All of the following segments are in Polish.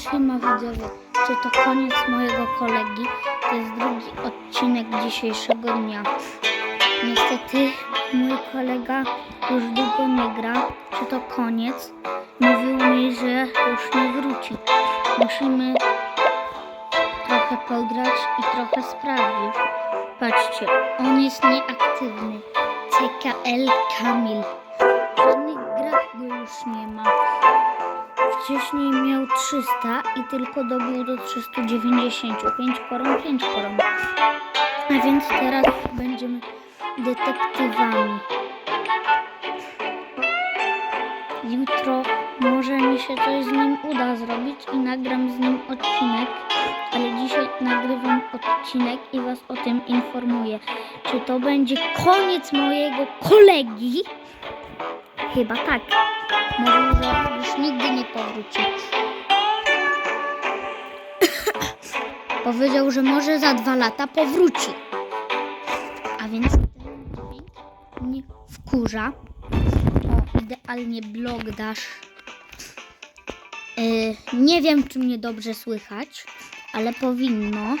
Siema widzowie, czy to koniec mojego kolegi? To jest drugi odcinek dzisiejszego dnia. Niestety mój kolega już długo nie gra. Czy to koniec? Mówił mi, że już nie wróci. Musimy trochę pograć i trochę sprawdzić. Patrzcie, on jest nieaktywny. CKL Kamil. Żadnych grach go już nie ma. Wcześniej miał 300 i tylko dobił do 395 koron, 5 koron. A więc teraz będziemy detektywami. Jutro może mi się coś z nim uda zrobić i nagram z nim odcinek, ale dzisiaj nagrywam odcinek i Was o tym informuję. Czy to będzie koniec mojego kolegi? Chyba tak. Że już nigdy nie powróci. Powiedział, że może za dwa lata powróci. A więc ten dźwięk mnie wkurza. O, idealnie blog dasz. Yy, nie wiem, czy mnie dobrze słychać, ale powinno.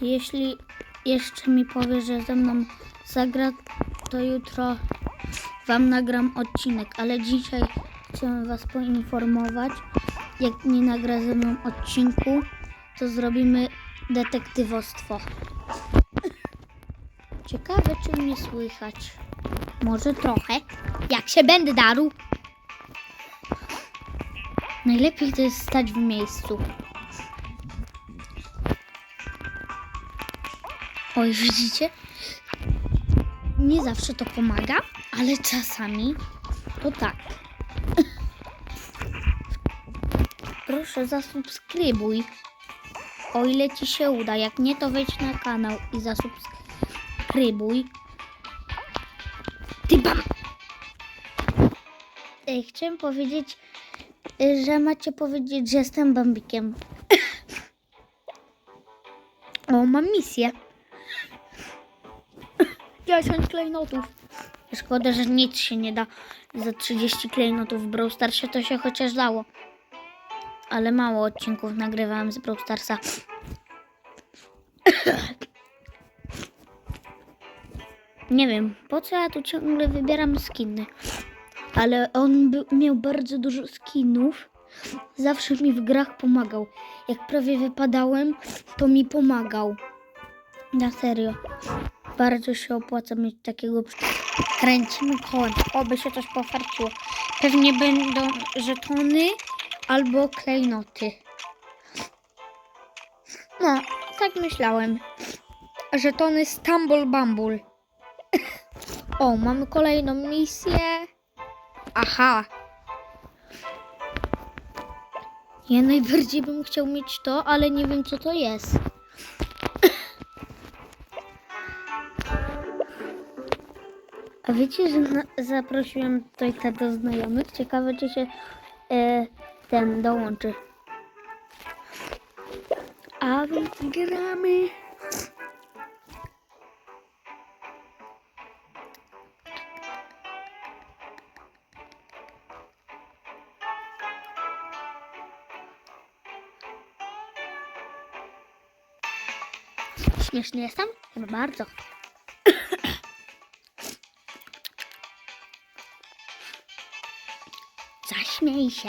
Jeśli jeszcze mi powie, że ze mną zagra, to jutro Wam nagram odcinek, ale dzisiaj chciałem Was poinformować, jak nie nagra ze mną odcinku, to zrobimy detektywostwo. Ciekawe, czy mnie słychać. Może trochę, jak się będę darł. Najlepiej to jest stać w miejscu. Oj, widzicie? Nie zawsze to pomaga, ale czasami to tak. Proszę zasubskrybuj, o ile Ci się uda. Jak nie, to wejdź na kanał i zasubskrybuj. Ty bam! Ej, chciałem powiedzieć, y, że macie powiedzieć, że jestem Bambikiem. O, mam misję. 10 klejnotów. Szkoda, że nic się nie da za 30 klejnotów w Brawl Starsie, to się chociaż dało. Ale mało odcinków nagrywałem z Brawl Starsa. Nie wiem, po co ja tu ciągle wybieram skiny. Ale on by, miał bardzo dużo skinów. Zawsze mi w grach pomagał. Jak prawie wypadałem, to mi pomagał. Na serio. Bardzo się opłaca mieć takiego. Kręcimy kołem. Oby się coś pofarciło. Pewnie będą żetony albo klejnoty. No, tak myślałem. Żetony Stambul Bambul. O, mamy kolejną misję. Aha. Ja najbardziej bym chciał mieć to, ale nie wiem co to jest. A wiecie, że na, zaprosiłem Tojka do znajomych? Ciekawe, czy się e, ten dołączy. A więc gramy. Śmieszny jestem? Bardzo. Zaśmiej się.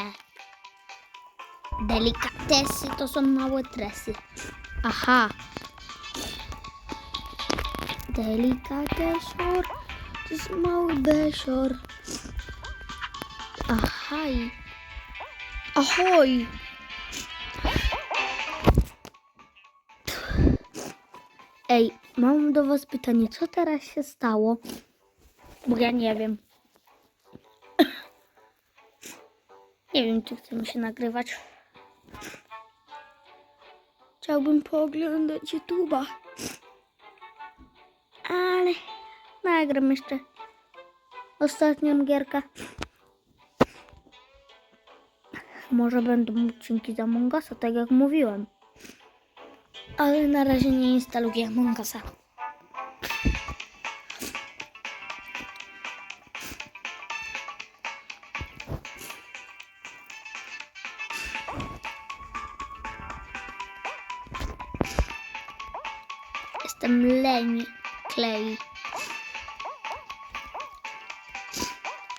Delikatesy to są małe tresy. Aha. Delikatesor to jest mały besior. Ahaj. Ahoj. Ej, mam do was pytanie, co teraz się stało? Bo ja nie wiem. Nie wiem, czy chcemy się nagrywać. Chciałbym pooglądać YouTube'a. Ale nagram jeszcze ostatnią gierkę. Może będą odcinki z Among tak jak mówiłem. Ale na razie nie instaluję Among. Jestem leni klei.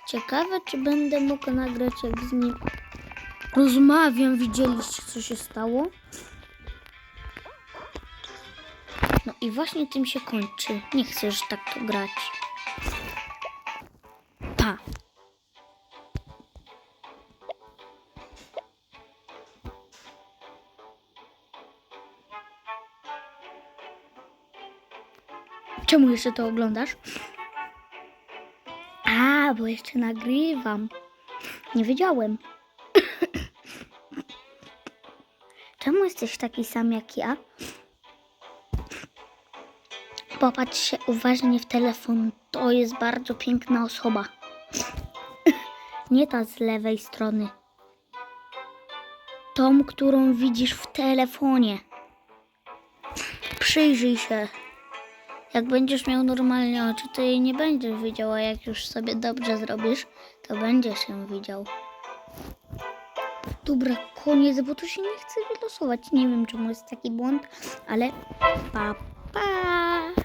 Ciekawe, czy będę mógł nagrać jak z nim rozmawiam. Widzieliście, co się stało? No i właśnie tym się kończy. Nie chcę już tak to grać. Czemu jeszcze to oglądasz? A, bo jeszcze nagrywam. Nie wiedziałem. Czemu jesteś taki sam jak ja? Popatrz się uważnie w telefon. To jest bardzo piękna osoba. Nie ta z lewej strony. Tą, którą widzisz w telefonie. Przyjrzyj się. Jak będziesz miał normalnie oczy, to jej nie będziesz widział, a jak już sobie dobrze zrobisz, to będziesz ją widział. Dobra, koniec, bo tu się nie chce wylosować. Nie wiem, czemu jest taki błąd, ale pa, pa.